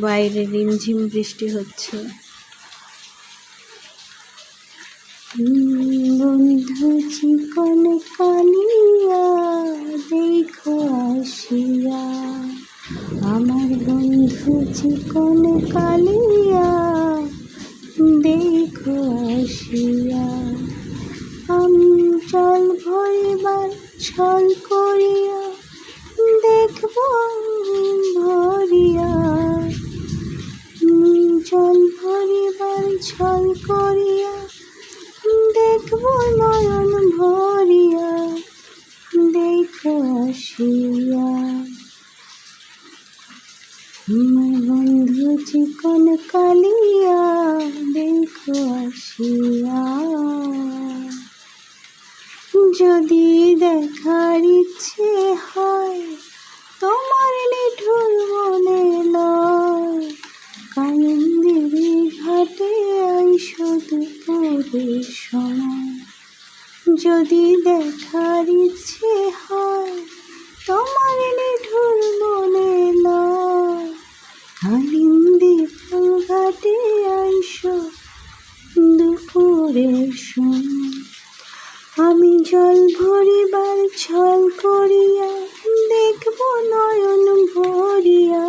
বাইরে রিমঝিম বৃষ্টি হচ্ছে। বন্ধু চিকন কালিয়া, দেখো আসিয়া। আমার বন্ধু চিকন কালিয়া, দেখো আসিয়া। আমি জল ভরিবার ছল করিয়া ছল করিয়া, দেখব নয়ন ভরিয়া, দেখো আসিয়া। বন্ধু চিকন কালিয়া, দেখো আসিয়া। যদি দেখার ইচ্ছে হয় তোমার নিঠুর মনে লয় কালিন্দিরি ঘাটে আইসো দুপুরের সময় যদি দেখার ইচ্ছে হয়, তোমার নিঠুর মনে লয় কালিন্দি ঘাটে আইসো দুপুরের সময়। আমি জল ভরিবার ছল করিয়া দেখব নয়ন ভরিয়া।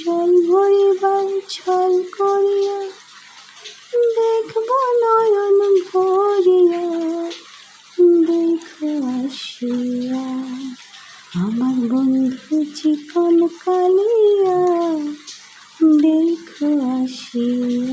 জল ভরিবার ছল করিয়া চিকন কালিয়া দেখো আসিয়া